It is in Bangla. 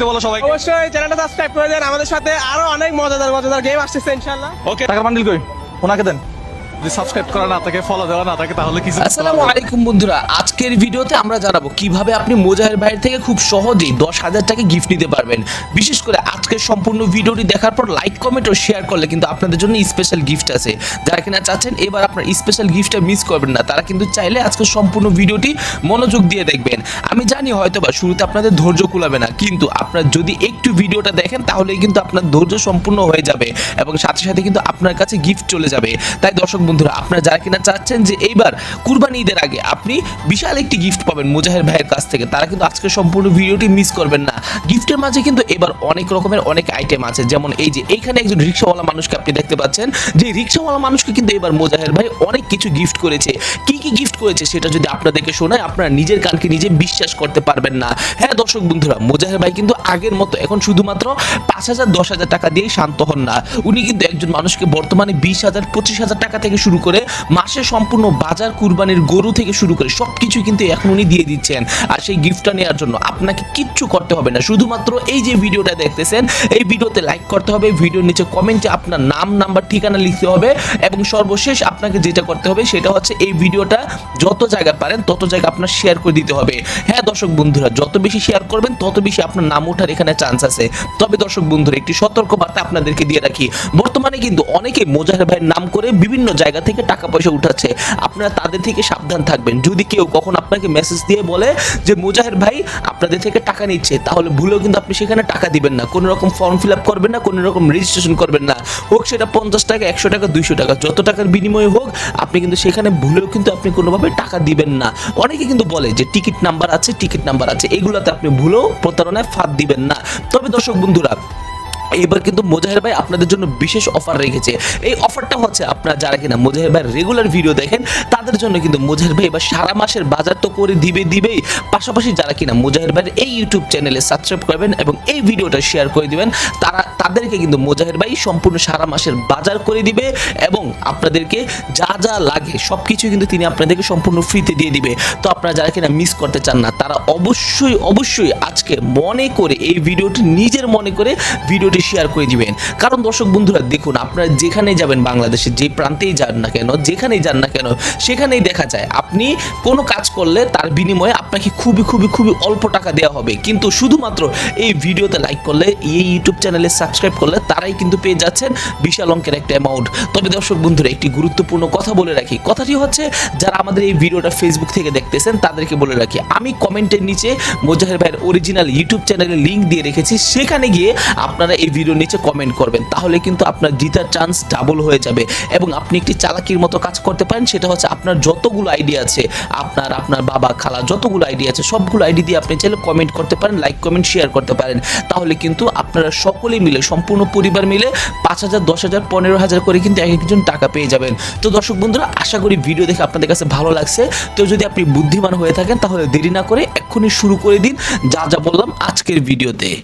দিতে বলো সবাই অবশ্যই চ্যানেলটা সাবস্ক্রাইব করে দেন। আমাদের সাথে আরও অনেক মজাদার মজাদার গেম আসছে ইনশাআল্লাহ। ওকে টাকার বান্ডিল কই? ওনাকে দেন। যদি সাবস্ক্রাইব করা না থাকে ফলো দেওয়া না থাকে তাহলে কিছু আসসালামু আলাইকুম বন্ধুরা আজকের ভিডিওতে আমরা জানাব কীভাবে আপনি মোজাহের ভাইয়ের থেকে খুব সহজেই দশ হাজার টাকা গিফট নিতে পারবেন। বিশেষ করে আজকের সম্পূর্ণ ভিডিওটি দেখার পর লাইক কমেন্ট ও শেয়ার করলে কিন্তু আপনাদের জন্য স্পেশাল গিফট আছে। যারা কিনা চাচ্ছেন এবার আপনার স্পেশাল গিফটটা মিস করবেন না তারা কিন্তু চাইলে আজকের সম্পূর্ণ ভিডিওটি মনোযোগ দিয়ে দেখবেন। আমি জানি হয়তো বা শুরুতে আপনাদের ধৈর্য কুলাবে না কিন্তু আপনার যদি একটু ভিডিওটা দেখেন তাহলেই কিন্তু আপনার ধৈর্য সম্পূর্ণ হয়ে যাবে এবং সাথে সাথে কিন্তু আপনার কাছে গিফট চলে যাবে। তাই দর্শক বন্ধুরা, আপনারা যারা কিনা চাচ্ছেন যে এইবার কুরবানি ঈদের আগে আপনি বিশাল একটি গিফট পাবেন মুজাহের ভাইয়ের কাছ থেকে, তারা কিন্তু আজকে সম্পূর্ণ ভিডিওটি মিস করবেন না। গিফটের মাঝে কিন্তু এবার অনেক রকমের অনেক আইটেম আছে, যেমন এই যে এইখানে একজন রিক্সাওয়ালা মানুষকে আপনি দেখতে পাচ্ছেন, যে রিক্সাওয়ালা মানুষকে কিন্তু এবার মুজাহের ভাই অনেক কিছু গিফট করেছে। কি কি গিফট করেছে সেটা যদি আপনাদেরকে শোনায়, আপনারা নিজের কানকে নিজে বিশ্বাস করতে পারবেন না। হ্যাঁ দর্শক বন্ধুরা, মুজাহের ভাই কিন্তু আগের মতো এখন শুধুমাত্র পাঁচ হাজার, দশ হাজার টাকা দিয়ে শান্ত হন না। উনি কিন্তু একজন মানুষকে বর্তমানে বিশ হাজার, পঁচিশ হাজার টাকা থেকে শুরু করে মাসে সম্পূর্ণ বাজার কুরবানির গরু থেকে শুরু করে সব কিছু কিন্তু এখন উনি দিয়ে দিচ্ছেন আর সেই গিফটটা নেওয়ার জন্য। আপনাকে কিচ্ছু করতে হবে না। শুধুমাত্র এই যে ভিডিওটা দেখতেছেন, এই ভিডিওতে লাইক করতে হবে, ভিডিওর নিচে কমেন্টে আপনার নাম নাম্বার ঠিকানা লিখতে হবে এবং সর্বশেষ আপনাকে যেটা করতে হবে সেটা হচ্ছে এই ভিডিওটা যত জায়গায় পারেন, তত জায়গা আপনার শেয়ার করে দিতে হবে। হ্যাঁ দর্শক বন্ধুরা, যত বেশি শেয়ার করবেন, তত বেশি আপনার নাম ওঠার এখানে চান্স আছে। তবে দর্শক বন্ধুরা, একটি সতর্ক বার্তা আপনাদেরকে দিয়ে রাখি। বর্তমানে কিন্তু অনেকে মোজাহের ভাইয়ের নাম করে বিভিন্ন জায়গা থেকে টাকা পয়সা উঠাচ্ছে। আপনারা তাদের থেকে সাবধান থাকবেন। যদি কেউ কখন আপনাকে মেসেজ দিয়ে বলে যে, মুজাহের ভাই, আপনাদের থেকে টাকা নিচ্ছে। তাহলে ভুলেও কিন্তু আপনি সেখানে টাকা দিবেন না। কোনো রকম ফর্ম ফিল আপ করবেন না, কোনো রকম রেজিস্ট্রেশন করবেন না। হোক সেটা পঞ্চাশ টাকা, একশো টাকা, দুইশো টাকা, যত টাকার বিনিময়ে হোক, আপনি কিন্তু সেখানে ভুলেও কিন্তু আপনি কোনোভাবে টাকা দিবেন না। অনেকে কিন্তু বলে যে, টিকিট নাম্বার আছে, টিকিট নাম্বার আছে। এগুলোতে আপনি ভুলেও প্রতারণায় ফাঁদ দিবেন না। তবে দর্শক বন্ধুরা এবার কিন্তু মোজাহের ভাই আপনাদের জন্য বিশেষ অফার রেখেছে। এই অফারটা হচ্ছে আপনারা যারা কিনা মোজাহের ভাই রেগুলার ভিডিও দেখেন, তাদের জন্য কিন্তু মোজাহের ভাই এবার সারা মাসের বাজার তো করে দিবে, দিবেই। পাশাপাশি যারা কিনা মোজাহের ভাইয়ের এই ইউটিউব চ্যানেলে সাবস্ক্রাইব করবেন এবং এই ভিডিওটা শেয়ার করে দিবেন, তারা, তাদেরকে কিন্তু মোজাহের ভাই সম্পূর্ণ সারা মাসের বাজার করে দিবে এবং আপনাদেরকে যা যা লাগে সব কিছু কিন্তু তিনি আপনাদেরকে সম্পূর্ণ ফ্রিতে দিয়ে দিবে। তো আপনারা যারা কিনা মিস করতে চান না, তারা অবশ্যই অবশ্যই আজকে মনে করে এই ভিডিওটি নিজের মনে করে ভিডিওটি শেয়ার করে দিবেন। কারণ দর্শক বন্ধুরা, দেখুন, আপনারা যেখানে যাবেন বাংলাদেশে, যে প্রান্তেই যান না কেন, যেখানেই যান না কেন, সেখানেই দেখা যায়, আপনি কোনো কাজ করলে তার বিনিময়ে আপনাকে খুবই খুবই খুবই অল্প টাকা দেওয়া হবে। কিন্তু শুধুমাত্র এই ভিডিওতে লাইক করলে, এই ইউটিউব চ্যানেলে সাবস্ক্রাইব করলে তারাই কিন্তু পেয়ে যাচ্ছেন বিশাল অঙ্কের একটা অ্যামাউন্ট তবে দর্শক বন্ধুরা, একটি গুরুত্বপূর্ণ কথা বলে রাখি। কথাটি হচ্ছে, যারা আমাদের এই ভিডিওটা ফেসবুক থেকে দেখতেছেন, তাদেরকে বলে রাখি, আমি কমেন্টের নিচে মোজাহের ভাইয়ের অরিজিনাল ইউটিউব চ্যানেলের লিঙ্ক দিয়ে রেখেছি। সেখানে গিয়ে আপনারা এই ভিডিওর নিচে কমেন্ট করবেন। তাহলে কিন্তু আপনার জিতার চান্স ডাবল হয়ে যাবে। এবং আপনি একটি চালাকির মতো কাজ করতে পারেন, সেটা হচ্ছে আপনার যতগুলো আইডিয়া আছে, আপনার আপনার বাবা, খালা, যতগুলো আইডিয়া আছে, সবগুলো আইডি দিয়ে আপনি চাইলে কমেন্ট করতে পারেন লাইক কমেন্ট শেয়ার করতে পারেন। তাহলে কিন্তু আপনারা সকলে মিলে, সম্পূর্ণ পরিবার মিলে পাঁচ হাজার, দশ হাজার, পনেরো হাজার করে কিন্তু এক একজন টাকা পেয়ে যাবেন। তো দর্শক বন্ধুরা, আশা করি ভিডিও দেখে আপনাদের কাছে ভালো লাগছে। তো যদি আপনি বুদ্ধিমান হয়ে থাকেন, তাহলে দেরি না করে এক্ষুনি শুরু করে দিন যা যা বললাম আজকের ভিডিওতে